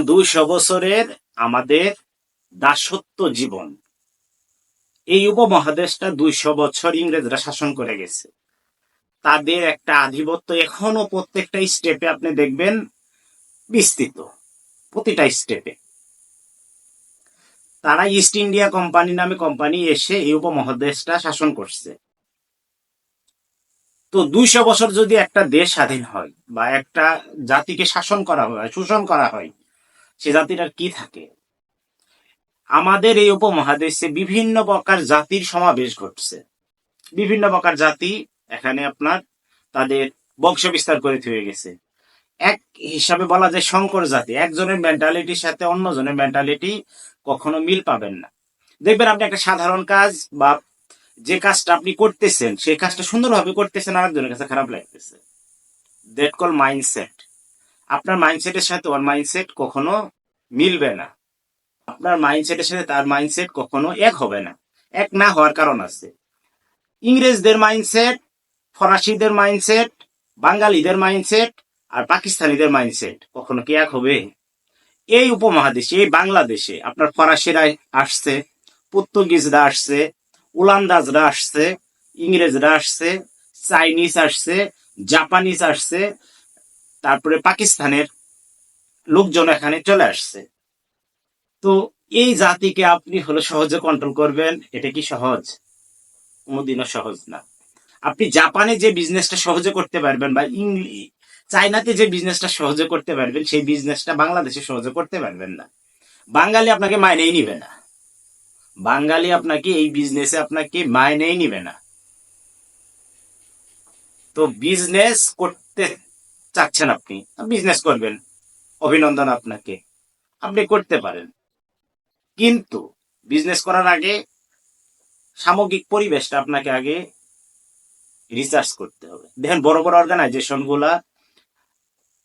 দুইশো বছরের আমাদের দাসত্ব জীবন। এই উপমহাদেশটা দুইশো বছর ইংরেজরা শাসন করে গেছে। তাদের একটা আধিপত্য এখনও প্রত্যেকটা স্টেপে আপনি দেখবেন বিস্তৃত, প্রতিটা স্টেপে। তারা ইস্ট ইন্ডিয়া কোম্পানি নামে কোম্পানি এসে এই উপমহাদেশটা শাসন করছে। তো দুইশো বছর যদি একটা দেশ স্বাধীন হয় বা একটা জাতিকে শাসন করা হয়, শোষণ করা হয় সে জাতিটার কি থাকে? আমাদের এই উপমহাদেশে বিভিন্ন প্রকার জাতির সমাবেশ ঘটছে। বিভিন্ন প্রকার জাতি এখানে আপনার তাদের বংশ বিস্তার করে থয়ে গেছে। এক হিসাবে বলা যায় শঙ্কর জাতি। একজনের মেন্টালিটির সাথে অন্যজনের মেন্টালিটি কখনো মিল পাবেন না। দেখবেন আপনি একটা সাধারণ কাজ বা যে কাজটা আপনি করতেছেন, সেই কাজটা সুন্দরভাবে করতেছেন, আরেকজনের কাছে খারাপ লাগতেছে। দ্যাট কল মাইন্ডসেট আপনার মাইন্ডসেটের সাথে ওর মাইন্ডসেট কখনো মিলবে না। আপনার মাইন্ডসেটের সাথে তার মাইন্ডসেট কখনো এক হবে না। এক না হওয়ার কারণ আছে। ইংরেজদের মাইন্ডসেট ফরাসিদের মাইন্ডসেট বাঙালিদের মাইন্ডসেট আর পাকিস্তানিদের মাইন্ডসেট কখনো কি এক হবে? এই উপমহাদেশে, এই বাংলাদেশে আপনার ফরাসিরা আসছে, পর্তুগিজরা আসছে, উলান্দাজরা আসছে, ইংরেজরা আসছে, চাইনিজ আসছে, জাপানিজ আসছে তারপরে পাকিস্তানের লোকজন এখানে চলে আসছে। তো এই জাতিকে আপনি হলো সহজে কন্ট্রোল করবেন, এটা কি সহজ? কোনোদিনও সহজ না। আপনি জাপানে যে বিজনেসটা সহজে করতে পারবেন বা ইংলি, চায়নাতে যে বিজনেসটা সহজে করতে পারবেন, সেই বিজনেসটা বাংলাদেশে সহজে করতে পারবেন না। বাঙালি আপনাকে মাইনেই নিবে না। বাঙালি আপনাকে এই বিজনেসে আপনাকে মাইনেই নিবে না। তো বিজনেস করতে চাচ্ছেন আপনি বিজনেস করবেন, অভিনন্দন আপনাকে, আপনি করতে পারেন। কিন্তু বিজনেস করার আগে সামগ্রিক পরিবেশটা আপনাকে আগে রিসার্চ করতে হবে। দেখেন বড় বড় অর্গানাইজেশনগুলা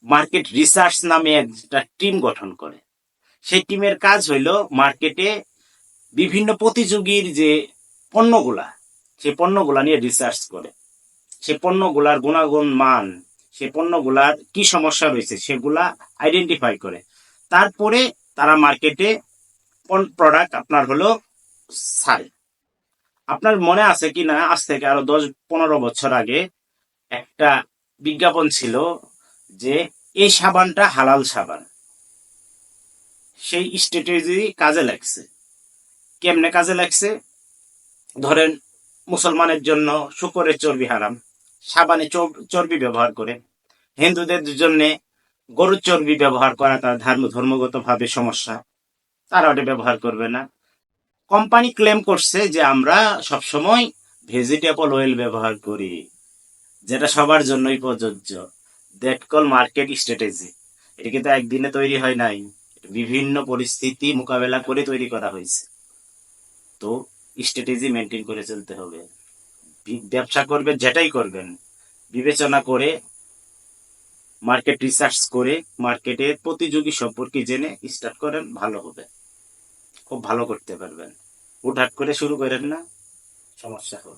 মার্কেট রিসার্চ নামে একটা টিম গঠন করে। সেই টিমের কাজ হইল মার্কেটে বিভিন্ন প্রতিযোগীর যে পণ্যগুলা, সেই পণ্যগুলা নিয়ে রিসার্চ করে। সেই পণ্যগুলার গুণাগুণ, মান সেই পণ্যগুলার কি সমস্যা রয়েছে সেগুলা আইডেন্টিফাই করে। তারপরে তারা মার্কেটে প্রোডাক্ট আপনার হলো ছাড়ে আপনার মনে আছে কি না আজ থেকে আরও দশ পনেরো বছর আগে একটা বিজ্ঞাপন ছিল যে এই সাবানটা হালাল সাবান। সেই স্ট্র্যাটেজি কাজে লাগছে, কেমনে কাজে লাগছে? ধরেন মুসলমানের জন্য শুকরের চর্বি হারাম। সাবানে চর্বি ব্যবহার করে। হিন্দুদের জন্য গরুর চর্বি ব্যবহার করা তার ধর্ম ধর্মগত ভাবে সমস্যা। তারা ওটা ব্যবহার করবে না। কোম্পানি ক্লেম করছে যে আমরা সবসময় ভেজিটেবল অয়েল ব্যবহার করি, যেটা সবার জন্যই প্রযোজ্য। দ্যাট কল মার্কেট স্ট্র্যাটেজি এটা কিন্তু একদিনে তৈরি হয় নাই। বিভিন্ন পরিস্থিতি মোকাবেলা করে তৈরি করা হয়েছে। তো স্ট্র্যাটেজি মেনটেন করে চলতে হবে। ব্যবসা করবেন, যেটাই করবেন। বিবেচনা করে মার্কেট রিসার্চ করে মার্কেটের প্রতিযোগী সম্পর্কে জেনে স্টার্ট করেন, ভালো হবে। খুব ভালো করতে পারবেন। হুটহাট করে শুরু করেন না, সমস্যা হবে।